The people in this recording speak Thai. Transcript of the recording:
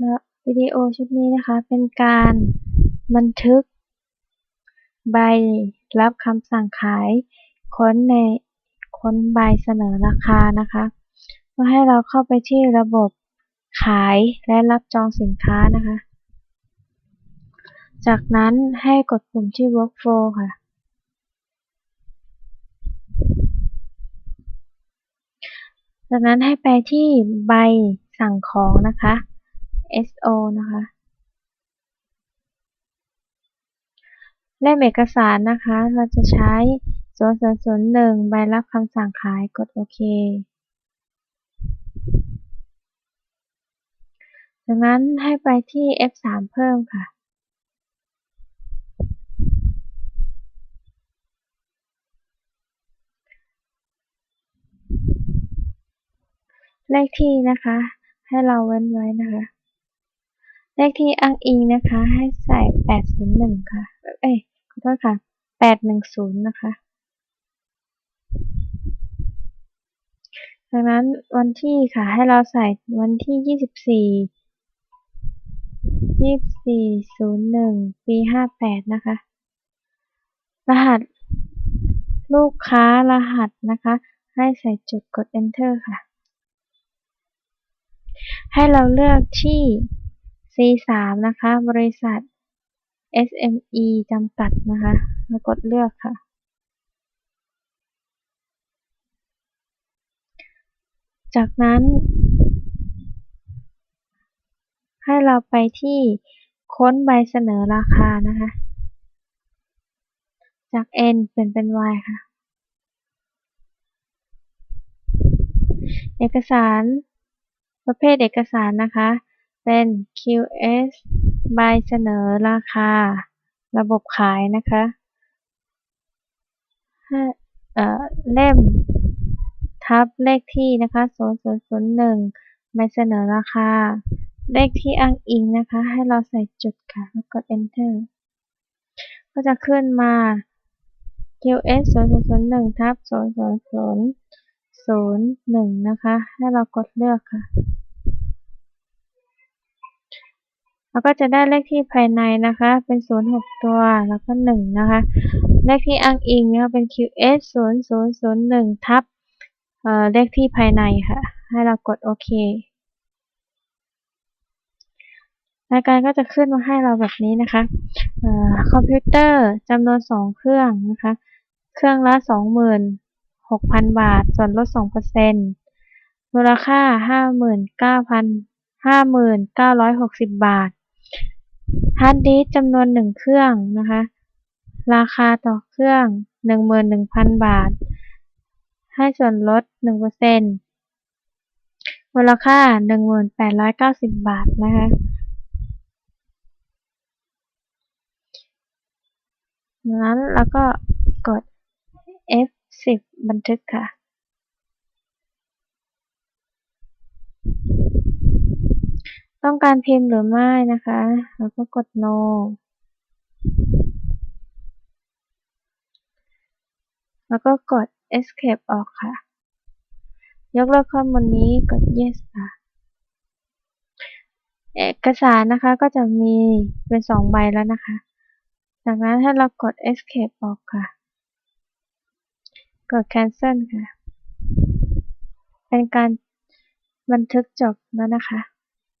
แล้ววิดีโอชุดนี้นะคะเป็นการบันทึก ใบรับคำสั่งขาย ค้นในค้นใบเสนอราคานะคะเพื่อให้เราเข้าไปที่ระบบขายและรับจองสินค้านะคะ จากนั้นให้กดปุ่มที่ workflow ค่ะ จากนั้นให้ไปที่ใบสั่งของนะคะ SO นะคะ เล่มเอกสารนะคะ เราจะใช้0001ใบรับคำสั่งขายกดโอเค จากนั้นให้ไปที่ F3 เพิ่มค่ะเลขที่นะคะ ให้เราเว้นไว้นะคะ เลขที่อ้างอิงนะคะ ให้ใส่801ค่ะ เอ้ยขอโทษค่ะ810นะคะจากนั้นวันที่ค่ะให้เราใส่วันที่24 24 01ปี58นะคะ รหัส ลูกค้ารหัสนะคะ ให้ใส่จุดกด enter ค่ะ ให้เราเลือกที่ C3 นะคะ บริษัท SME จำกัดนะคะแล้วกดเลือกค่ะ จากนั้น ให้เราไปที่ค้นใบเสนอราคานะคะ จาก N เปลี่ยนเป็น Y ค่ะ เอกสารประเภทเอกสารนะคะ เป็น QS ใบเสนอราคา ระบบขายนะคะเล่มทับเลขที่นะคะ0001ใบเสนอราคา เลขที่อ้างอิงนะคะ ให้เราใส่จุดค่ะ แล้วกด enter ก็จะขึ้นมา QS 0001ทับ00001นะคะ ให้เรากดเลือกค่ะ แล้วก็จะได้เลขที่ภายในนะคะ เป็น 06 ตัว แล้วก็ 1 นะคะ เลขที่อ้างอิงนะคะเป็น QS 0001ทับเลขที่ภายในค่ะ ให้เรากดโอเครายการก็จะขึ้นมาให้เราแบบนี้นะคะคอมพิวเตอร์จำนวน 2 เครื่องนะคะ เครื่องละ 26,000 บาท ส่วนลด 2%มูลค่า 59,960 บาท ฮาร์ดดิสจำนวน1เครื่องนะคะ ราคาต่อเครื่อง 11,000 บาท ให้ส่วนลด 1%มูลค่า 1890 บาทนะคะ นั้นแล้วก็กด F10 บันทึกค่ะ ต้องการพิมพ์หรือไม่นะคะ แล้วก็กด no แล้วก็กด escape ออกค่ะ ยกเลิกข้อมูลนี้กด yes ค่ะ เอกสารนะคะก็จะมีเป็นสองใบแล้วนะคะ จากนั้นถ้าเรากด escape ออกค่ะ กด cancel ค่ะ เป็นการบันทึกจบแล้วนะคะ